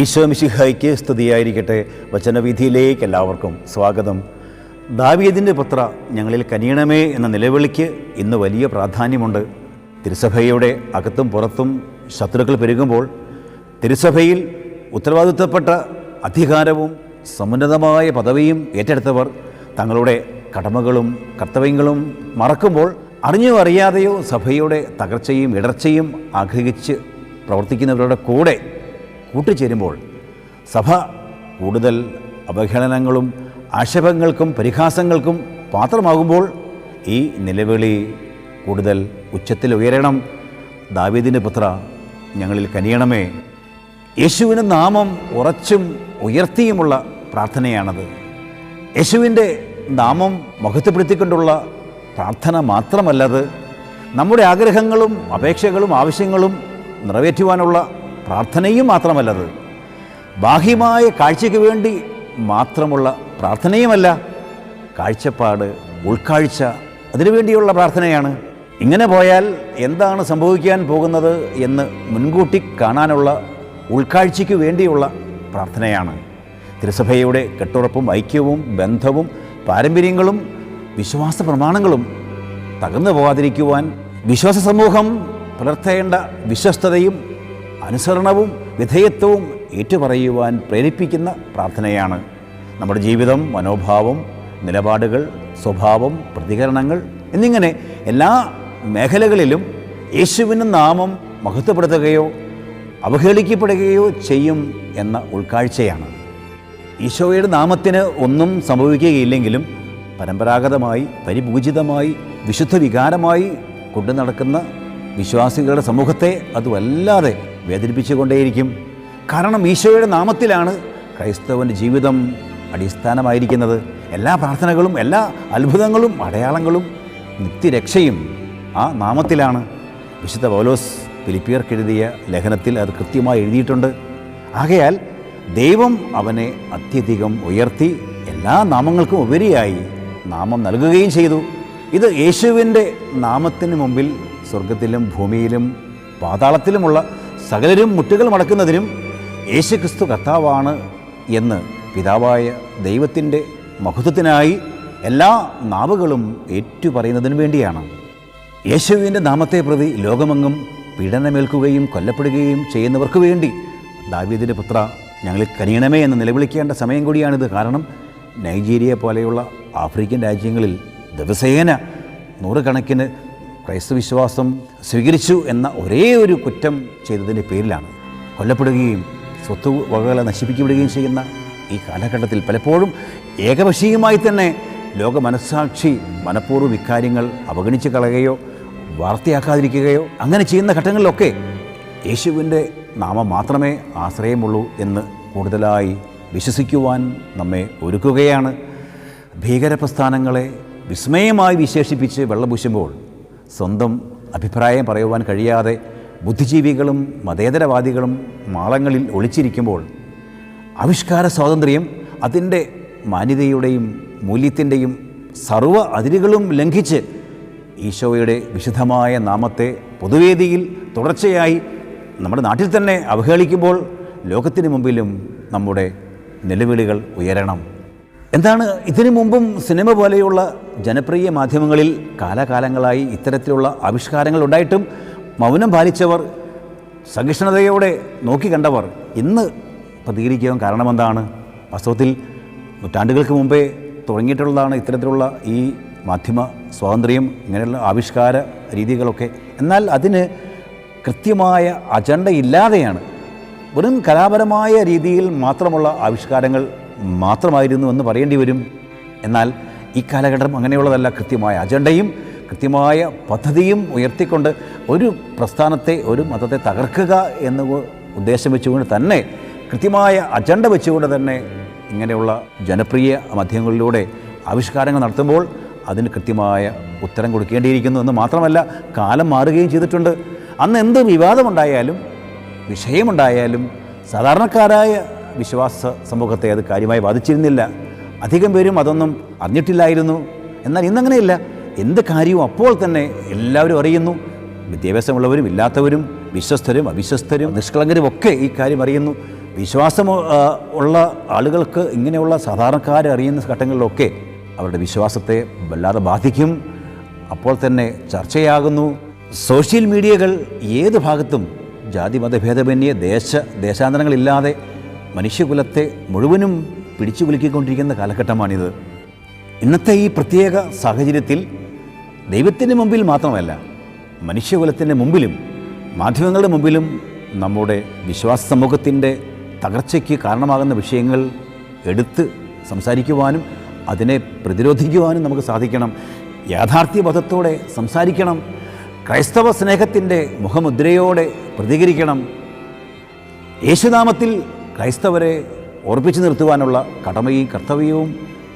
ഈശോ മിശിഹായ്ക്ക് സ്തുതിയായിരിക്കട്ടെ. വചനവിധിയിലേക്ക് എല്ലാവർക്കും സ്വാഗതം. ദാവീദിന്റെ പുത്ര ഞങ്ങളിൽ കനിയണമേ എന്ന നിലവിളിക്ക് ഇന്ന് വലിയ പ്രാധാന്യമുണ്ട്. തിരുസഭയുടെ അകത്തും പുറത്തും ശത്രുക്കൾ പെരുകുമ്പോൾ തിരുസഭയിൽ ഉത്തരവാദിത്തപ്പെട്ട അധികാരവും സമുന്നതമായ പദവിയും ഏറ്റെടുത്തവർ തങ്ങളുടെ കടമകളും കർത്തവ്യങ്ങളും മറക്കുമ്പോൾ അറിഞ്ഞോ അറിയാതെയോ സഭയുടെ തകർച്ചയും ഇടർച്ചയും ആഗ്രഹിച്ച് പ്രവർത്തിക്കുന്നവരുടെ കൂടെ കൂട്ടുചേരുമ്പോൾ സഭ കൂടുതൽ അവഹേളനങ്ങളും ആക്ഷേപങ്ങൾക്കും പരിഹാസങ്ങൾക്കും പാത്രമാകുമ്പോൾ ഈ നിലവിളി കൂടുതൽ ഉച്ചത്തിൽ ഉയരണം. ദാവീദിന്റെ പുത്ര ഞങ്ങളിൽ കനിയണമേ. യേശുവിന് നാമം ഉറച്ചും ഉയർത്തിയുമുള്ള പ്രാർത്ഥനയാണത്. യേശുവിന്റെ നാമം മഹത്വപ്പെടുത്തിക്കൊണ്ടുള്ള പ്രാർത്ഥന മാത്രമല്ലത് നമ്മുടെ ആഗ്രഹങ്ങളും അപേക്ഷകളും ആവശ്യങ്ങളും നിറവേറ്റുവാനുള്ള പ്രാർത്ഥനയും മാത്രമല്ലത്. ബാഹ്യമായ കാഴ്ചയ്ക്ക് വേണ്ടി മാത്രമുള്ള പ്രാർത്ഥനയുമല്ല കാഴ്ചപ്പാട് ഉൾക്കാഴ്ച അതിനുവേണ്ടിയുള്ള പ്രാർത്ഥനയാണ്. ഇങ്ങനെ പോയാൽ എന്താണ് സംഭവിക്കാൻ പോകുന്നത് എന്ന് മുൻകൂട്ടി കാണാനുള്ള ഉൾക്കാഴ്ചയ്ക്ക് വേണ്ടിയുള്ള പ്രാർത്ഥനയാണ്. തിരുസഭയുടെ കെട്ടുറപ്പും ഐക്യവും ബന്ധവും പാരമ്പര്യങ്ങളും വിശ്വാസ പ്രമാണങ്ങളും തകർന്നു പോകാതിരിക്കുവാൻ വിശ്വാസ സമൂഹം പുലർത്തേണ്ട വിശ്വസ്തതയും അനുസരണവും വിധേയത്വവും ഏറ്റുപറയുവാൻ പ്രേരിപ്പിക്കുന്ന പ്രാർത്ഥനയാണ്. നമ്മുടെ ജീവിതം മനോഭാവം നിലപാടുകൾ സ്വഭാവം പ്രതികരണങ്ങൾ എന്നിങ്ങനെ എല്ലാ മേഖലകളിലും യേശുവിന് നാമം മഹത്വപ്പെടുത്തുകയോ അവഹേളിക്കപ്പെടുകയോ ചെയ്യും എന്ന ഉൾക്കാഴ്ചയാണ്. ഈശോയുടെ നാമത്തിന് ഒന്നും സംഭവിക്കുകയില്ലെങ്കിലും പരമ്പരാഗതമായി പരിപൂജിതമായി വിശുദ്ധ വികാരമായി കൊണ്ടു നടക്കുന്ന വിശ്വാസികളുടെ സമൂഹത്തെ അത് വല്ലാതെ വേദനിപ്പിച്ചുകൊണ്ടേയിരിക്കും. കാരണം ഈശോയുടെ നാമത്തിലാണ് ക്രൈസ്തവന്റെ ജീവിതം അടിസ്ഥാനമായിരിക്കുന്നത്. എല്ലാ പ്രാർത്ഥനകളും എല്ലാ അത്ഭുതങ്ങളും അടയാളങ്ങളും നിത്യരക്ഷയും ആ നാമത്തിലാണ്. വിശുദ്ധ പൗലോസ് ഫിലിപ്പിയർക്കെഴുതിയ ലേഖനത്തിൽ അത് കൃത്യമായി എഴുതിയിട്ടുണ്ട്. ആകയാൽ ദൈവം അവനെ അത്യധികം ഉയർത്തി എല്ലാ നാമങ്ങൾക്കും ഉപരിയായി നാമം നൽകുകയും ചെയ്തു. ഇത് യേശുവിന്റെ നാമത്തിന് മുമ്പിൽ സ്വർഗത്തിലും ഭൂമിയിലും പാതാളത്തിലുമുള്ള സകലരും മുട്ടുകൾ മടക്കുന്നതിനും യേശുക്രിസ്തു കർത്താവാണ് എന്ന് പിതാവായ ദൈവത്തിന്റെ മഹത്വത്തിനായി എല്ലാ നാവുകളും ഏറ്റുപറയുന്നതിനു വേണ്ടിയാണ്. യേശുവിന്റെ നാമത്തെ പ്രതി ലോകമെങ്ങും പീഡനമേൽക്കുകയും കൊല്ലപ്പെടുകയും ചെയ്യുന്നവർക്ക് വേണ്ടി ദാവീദിന്റെ പുത്ര ഞങ്ങളിൽ കനിയണമേ എന്ന് നിലവിളിക്കേണ്ട സമയം കൂടിയാണിത്. കാരണം നൈജീരിയ പോലെയുള്ള ആഫ്രിക്കൻ രാജ്യങ്ങളിൽ ദിവസേന നൂറുകണക്കിന് ക്രൈസ്തവ വിശ്വാസം സ്വീകരിച്ചു എന്ന ഒരേ ഒരു കുറ്റം ചെയ്തതിന്റെ പേരിലാണ് കൊല്ലപ്പെടുകയും സ്വത്ത് വകകളെ നശിപ്പിക്കപ്പെടുകയും ചെയ്യുന്ന ഈ കാലഘട്ടത്തിൽ പലപ്പോഴും ഏകപക്ഷീയമായി തന്നെ ലോക മനസ്സാക്ഷി മനഃപൂർവം ഇക്കാര്യങ്ങൾ അവഗണിച്ച് കളയുകയോ വാർത്തയാക്കാതിരിക്കുകയോ അങ്ങനെ ചെയ്യുന്ന ഘട്ടങ്ങളിലൊക്കെ യേശുവിന്റെ നാമം മാത്രമേ ആശ്രയമുള്ളൂ എന്ന് കൂടുതലായി വിശ്വസിക്കുവാൻ നമ്മെ ഒരുക്കുകയാണ്. ഭീകരപ്രസ്ഥാനങ്ങളെ വിസ്മയമായി വിശേഷിപ്പിച്ച് വെള്ളപൂശുമ്പോൾ സ്വന്തം അഭിപ്രായം പറയുവാൻ കഴിയാതെ ബുദ്ധിജീവികളും മതേതരവാദികളും മാളങ്ങളിൽ ഒളിച്ചിരിക്കുമ്പോൾ ആവിഷ്കാര സ്വാതന്ത്ര്യം അതിന്റെ മാന്യതയുടെയും മൂല്യത്തിന്റെയും സർവ അതിരുകളും ലംഘിച്ച് ഈശോയുടെ വിശുദ്ധമായ നാമത്തെ പൊതുവേദിയിൽ തുടർച്ചയായി നമ്മുടെ നാട്ടിൽ തന്നെ അവഹേളിക്കുമ്പോൾ ലോകത്തിന് മുമ്പിലും നമ്മുടെ നിലവിളികൾ ഉയരണം. എന്താണ് ഇതിനു മുമ്പും സിനിമ പോലെയുള്ള ജനപ്രിയ മാധ്യമങ്ങളിൽ കാലാകാലങ്ങളായി ഇത്തരത്തിലുള്ള ആവിഷ്കാരങ്ങൾ ഉണ്ടായിട്ടും മൗനം പാലിച്ചവർ സഹിഷ്ണുതയോടെ നോക്കിക്കണ്ടവർ ഇന്ന് പ്രതികരിക്കാൻ കാരണമെന്താണ്? വാസ്തവത്തിൽ നൂറ്റാണ്ടുകൾക്ക് മുമ്പേ തുടങ്ങിയിട്ടുള്ളതാണ് ഇത്തരത്തിലുള്ള ഈ മാധ്യമ സ്വാതന്ത്ര്യം ഇങ്ങനെയുള്ള ആവിഷ്കാര രീതികളൊക്കെ. എന്നാൽ അതിന് കൃത്യമായ അജണ്ട ഇല്ലാതെയാണ് വെറും കലാപരമായ രീതിയിൽ മാത്രമുള്ള ആവിഷ്കാരങ്ങൾ മാത്രമായിരുന്നു എന്ന് പറയേണ്ടി വരും. എന്നാൽ ഈ കാലഘട്ടം അങ്ങനെയുള്ളതല്ല. കൃത്യമായ അജണ്ടയും കൃത്യമായ പദ്ധതിയും ഉയർത്തിക്കൊണ്ട് ഒരു പ്രസ്ഥാനത്തെ ഒരു മതത്തെ തകർക്കുക എന്ന് ഉദ്ദേശം വെച്ചുകൊണ്ട് തന്നെ കൃത്യമായ അജണ്ട വെച്ചുകൊണ്ട് തന്നെ ഇങ്ങനെയുള്ള ജനപ്രിയ മാധ്യമങ്ങളിലൂടെ ആവിഷ്കാരങ്ങൾ നടത്തുമ്പോൾ അതിന് കൃത്യമായ ഉത്തരം കൊടുക്കേണ്ടിയിരിക്കുന്നു എന്ന് മാത്രമല്ല കാലം മാറുകയും ചെയ്തിട്ടുണ്ട്. അന്ന് എന്ത് വിവാദമുണ്ടായാലും വിഷയമുണ്ടായാലും സാധാരണക്കാരായ വിശ്വാസ സമൂഹത്തെ അത് കാര്യമായി ബാധിച്ചിരുന്നില്ല. അധികം പേരും അതൊന്നും അറിഞ്ഞിട്ടില്ലായിരുന്നു. എന്നാൽ ഇന്നങ്ങനെയില്ല. എന്ത് കാര്യവും അപ്പോൾ തന്നെ എല്ലാവരും അറിയുന്നു. വിദ്യാഭ്യാസമുള്ളവരും ഇല്ലാത്തവരും വിശ്വസ്തരും അവിശ്വസ്തരും നിഷ്കളങ്കരും ഒക്കെ ഈ കാര്യം അറിയുന്നു. വിശ്വാസം ഉള്ള ആളുകൾക്ക് ഇങ്ങനെയുള്ള സാധാരണക്കാരെ അറിയുന്ന ഘട്ടങ്ങളിലൊക്കെ അവരുടെ വിശ്വാസത്തെ വല്ലാതെ ബാധിക്കും. അപ്പോൾ തന്നെ ചർച്ചയാകുന്നു. സോഷ്യൽ മീഡിയകൾ ഏത് ഭാഗത്തും ജാതി മതഭേദമന്യേ ദേശ ദേശാന്തരങ്ങളില്ലാതെ മനുഷ്യകുലത്തെ മുഴുവനും പിടിച്ചു കുലുക്കിക്കൊണ്ടിരിക്കുന്ന കാലഘട്ടമാണിത്. ഇന്നത്തെ ഈ പ്രത്യേക സാഹചര്യത്തിൽ ദൈവത്തിന്റെ മുമ്പിൽ മാത്രമല്ല മനുഷ്യകുലത്തിന്റെ മുമ്പിലും മാധ്യമങ്ങളുടെ മുമ്പിലും നമ്മുടെ വിശ്വാസ സമൂഹത്തിന്റെ തകർച്ചയ്ക്ക് കാരണമാകുന്ന വിഷയങ്ങൾ എടുത്ത് സംസാരിക്കുവാനും അതിനെ പ്രതിരോധിക്കുവാനും നമുക്ക് സാധിക്കണം. യാഥാർത്ഥ്യബോധത്തോടെ സംസാരിക്കണം. ക്രൈസ്തവ സ്നേഹത്തിന്റെ മുഖമുദ്രയോടെ പ്രതികരിക്കണം. യേശുനാമത്തിൽ ക്രൈസ്തവരെ ഓർപ്പിച്ചു നിർത്തുവാനുള്ള കടമയും കർത്തവ്യവും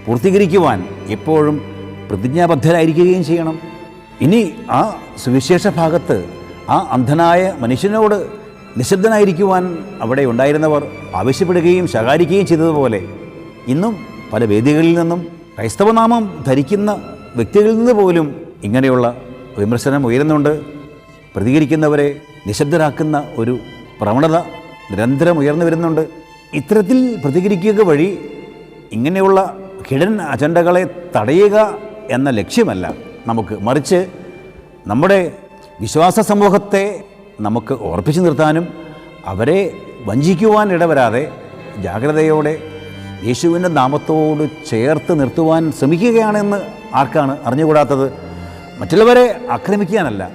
പൂർത്തീകരിക്കുവാൻ എപ്പോഴും പ്രതിജ്ഞാബദ്ധരായിരിക്കുകയും ചെയ്യണം. ഇനി ആ സുവിശേഷ ഭാഗത്ത് ആ അന്ധനായ മനുഷ്യനോട് നിശബ്ദനായിരിക്കുവാൻ അവിടെ ഉണ്ടായിരുന്നവർ ആവശ്യപ്പെടുകയും ശകാരിക്കുകയും ചെയ്തതുപോലെ ഇന്നും പല വേദികളിൽ നിന്നും ക്രൈസ്തവനാമം ധരിക്കുന്ന വ്യക്തികളിൽ നിന്ന് പോലും ഇങ്ങനെയുള്ള വിമർശനം ഉയരുന്നുണ്ട്. പ്രതികരിക്കുന്നവരെ നിശബ്ദരാക്കുന്ന ഒരു പ്രവണത നിരന്തരം ഉയർന്നു വരുന്നുണ്ട്. ഇത്തരത്തിൽ പ്രതികരിക്കുക വഴി ഇങ്ങനെയുള്ള ഹിഡൻ അജണ്ടകളെ തടയുക എന്ന ലക്ഷ്യമല്ല നമുക്ക്. മറിച്ച് നമ്മുടെ വിശ്വാസ സമൂഹത്തെ നമുക്ക് ഓർപ്പിച്ചു നിർത്താനും അവരെ വഞ്ചിക്കുവാൻ ഇടവരാതെ ജാഗ്രതയോടെ യേശുവിന്റെ നാമത്തോട് ചേർത്ത് നിർത്തുവാൻ ശ്രമിക്കുകയാണെന്ന് ആർക്കാണ് അറിഞ്ഞുകൂടാത്തത്? മറ്റുള്ളവരെ ആക്രമിക്കാനല്ല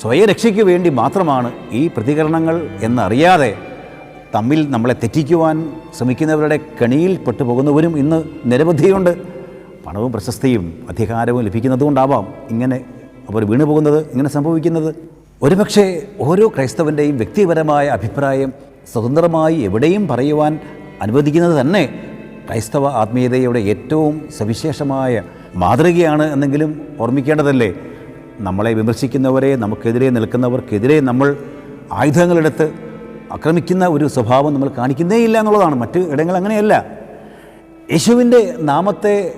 സ്വയരക്ഷയ്ക്ക് വേണ്ടി മാത്രമാണ് ഈ പ്രതികരണങ്ങൾ എന്നറിയാതെ തമ്മിൽ നമ്മളെ തെറ്റിക്കുവാൻ ശ്രമിക്കുന്നവരുടെ കെണിയിൽ പെട്ടുപോകുന്നവരും ഇന്ന് നിരവധിയുണ്ട്. പണവും പ്രശസ്തിയും അധികാരവും ലഭിക്കുന്നതുകൊണ്ടാവാം ഇങ്ങനെ അവർ വീണു പോകുന്നത് ഇങ്ങനെ സംഭവിക്കുന്നത്. ഒരുപക്ഷെ ഓരോ ക്രൈസ്തവന്റെയും വ്യക്തിപരമായ അഭിപ്രായം സ്വതന്ത്രമായി എവിടെയും പറയുവാൻ അനുവദിക്കുന്നത് തന്നെ ക്രൈസ്തവ ആത്മീയതയുടെ ഏറ്റവും സവിശേഷമായ മാതൃകയാണ് എന്നെങ്കിലും ഓർമ്മിക്കേണ്ടതല്ലേ? നമ്മളെ വിമർശിക്കുന്നവരെ നമുക്കെതിരെ നിൽക്കുന്നവർക്കെതിരെ നമ്മൾ ആയുധങ്ങളെടുത്ത് ആക്രമിക്കുന്ന ഒരു സ്വഭാവം നമ്മൾ കാണിക്കുന്നേ ഇല്ല എന്നുള്ളതാണ്. മറ്റ് ഇടങ്ങൾ അങ്ങനെയല്ല. യേശുവിന്റെ നാമത്തെ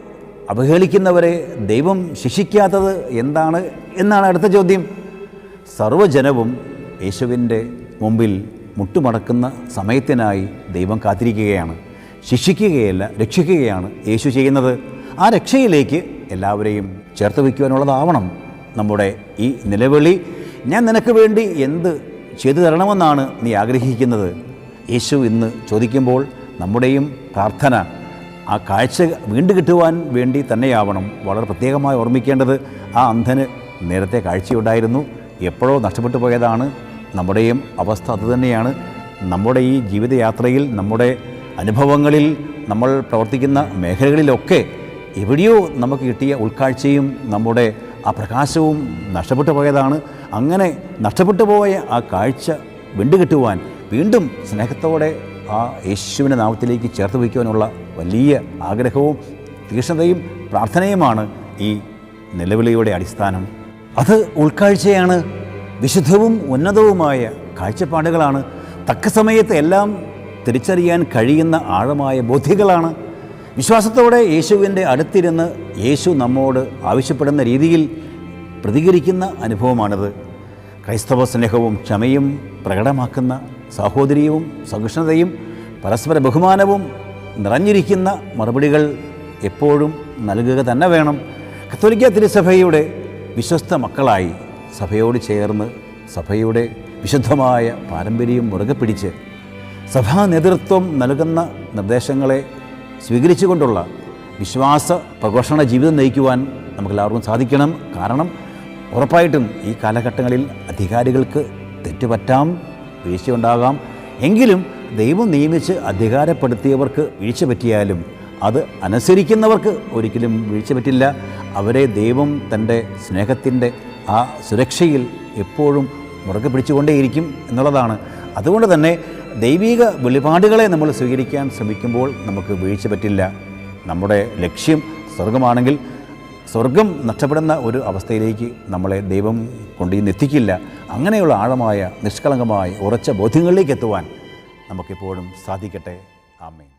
അവഹേളിക്കുന്നവരെ ദൈവം ശിക്ഷിക്കാത്തത് എന്താണ് എന്നാണ് അടുത്ത ചോദ്യം. സർവജനവും യേശുവിന്റെ മുമ്പിൽ മുട്ടുമടക്കുന്ന സമയത്തിനായി ദൈവം കാത്തിരിക്കുകയാണ്. ശിക്ഷിക്കുകയല്ല രക്ഷിക്കുകയാണ് യേശു ചെയ്യുന്നത്. ആ രക്ഷയിലേക്ക് എല്ലാവരെയും ചേർത്ത് വയ്ക്കുവാനുള്ളതാവണം നമ്മുടെ ഈ നിലവിളി. ഞാൻ നിനക്ക് വേണ്ടി എന്ത് ചെയ്തു തരണമെന്നാണ് നീ ആഗ്രഹിക്കുന്നത്? യേശു ഇന്ന് ചോദിക്കുമ്പോൾ നമ്മുടെയും പ്രാർത്ഥന ആ കാഴ്ച വീണ്ടു കിട്ടുവാൻ വേണ്ടി തന്നെയാവണം. വളരെ പ്രത്യേകമായി ഓർമ്മിക്കേണ്ടത് ആ അന്ധന് നേരത്തെ കാഴ്ചയുണ്ടായിരുന്നു. എപ്പോഴോ നഷ്ടപ്പെട്ടു പോയതാണ്. നമ്മുടെയും അവസ്ഥ അതുതന്നെയാണ് നമ്മുടെ ഈ ജീവിതയാത്രയിൽ നമ്മുടെ അനുഭവങ്ങളിൽ നമ്മൾ പ്രവർത്തിക്കുന്ന മേഖലകളിലൊക്കെ എവിടെയോ നമുക്ക് കിട്ടിയ ഉൾക്കാഴ്ചയും നമ്മുടെ ആ പ്രകാശവും നഷ്ടപ്പെട്ടു പോയതാണ്. അങ്ങനെ നഷ്ടപ്പെട്ടു പോയ ആ കാഴ്ച വീണ്ടുകിട്ടുവാൻ വീണ്ടും സ്നേഹത്തോടെ ആ യേശുവിന്റെ നാമത്തിലേക്ക് ചേർത്ത് വയ്ക്കുവാനുള്ള വലിയ ആഗ്രഹവും തീക്ഷ്ണതയും പ്രാർത്ഥനയുമാണ് ഈ നിലവിളിയുടെ അടിസ്ഥാനം. അത് ഉൾക്കാഴ്ചയാണ് വിശുദ്ധവും ഉന്നതവുമായ കാഴ്ചപ്പാടുകളാണ്. തക്ക സമയത്ത് എല്ലാം തിരിച്ചറിയാൻ കഴിയുന്ന ആഴമായ ബോധ്യങ്ങളാണ് വിശ്വാസത്തോടെ യേശുവിന്റെ അടുത്തിരുന്ന് യേശു നമ്മോട് ആവശ്യപ്പെടുന്ന രീതിയിൽ പ്രതികരിക്കുന്ന അനുഭവമാണിത്. ക്രൈസ്തവ സ്നേഹവും ക്ഷമയും പ്രകടമാക്കുന്ന സാഹോദര്യവും സഹിഷ്ണുതയും പരസ്പര ബഹുമാനവും നിറഞ്ഞിരിക്കുന്ന മറുപടികൾ എപ്പോഴും നൽകുക തന്നെ വേണം. കത്തോലിക്ക തിരുസഭയുടെ വിശ്വസ്ത മക്കളായി സഭയോട് ചേർന്ന് സഭയുടെ വിശുദ്ധമായ പാരമ്പര്യം മുറുകെ പിടിച്ച് സഭാ നേതൃത്വം നൽകുന്ന നിർദ്ദേശങ്ങളെ സ്വീകരിച്ചുകൊണ്ടുള്ള വിശ്വാസ പ്രഘോഷണ ജീവിതം നയിക്കുവാൻ നമുക്കെല്ലാവർക്കും സാധിക്കണം. കാരണം ഉറപ്പായിട്ടും ഈ കാലഘട്ടങ്ങളിൽ അധികാരികൾക്ക് തെറ്റുപറ്റാം വീഴ്ചയുണ്ടാകാം. എങ്കിലും ദൈവം നിയമിച്ച് അധികാരപ്പെടുത്തിയവർക്ക് വീഴ്ച പറ്റിയാലും അത് അനുസരിക്കുന്നവർക്ക് ഒരിക്കലും വീഴ്ച പറ്റില്ല. അവരെ ദൈവം തന്റെ സ്നേഹത്തിന്റെ ആ സുരക്ഷയിൽ എപ്പോഴും മുറുകെ പിടിച്ചുകൊണ്ടേയിരിക്കും എന്നുള്ളതാണ്. അതുകൊണ്ട് തന്നെ ദൈവിക വെളിപാടുകളെ നമ്മൾ സ്വീകരിക്കാൻ ശ്രമിക്കുമ്പോൾ നമുക്ക് വീഴ്ച പറ്റില്ല. നമ്മുടെ ലക്ഷ്യം സ്വർഗമാണെങ്കിൽ സ്വർഗം നഷ്ടപ്പെടുന്ന ഒരു അവസ്ഥയിലേക്ക് നമ്മളെ ദൈവം കൊണ്ടുചെന്ന് എത്തിക്കില്ല. അങ്ങനെയുള്ള ആഴമായ നിഷ്കളങ്കമായ ഉറച്ച ബോധ്യങ്ങളിലേക്ക് എത്തുവാൻ നമുക്കെപ്പോഴും സാധിക്കട്ടെ. ആമേൻ.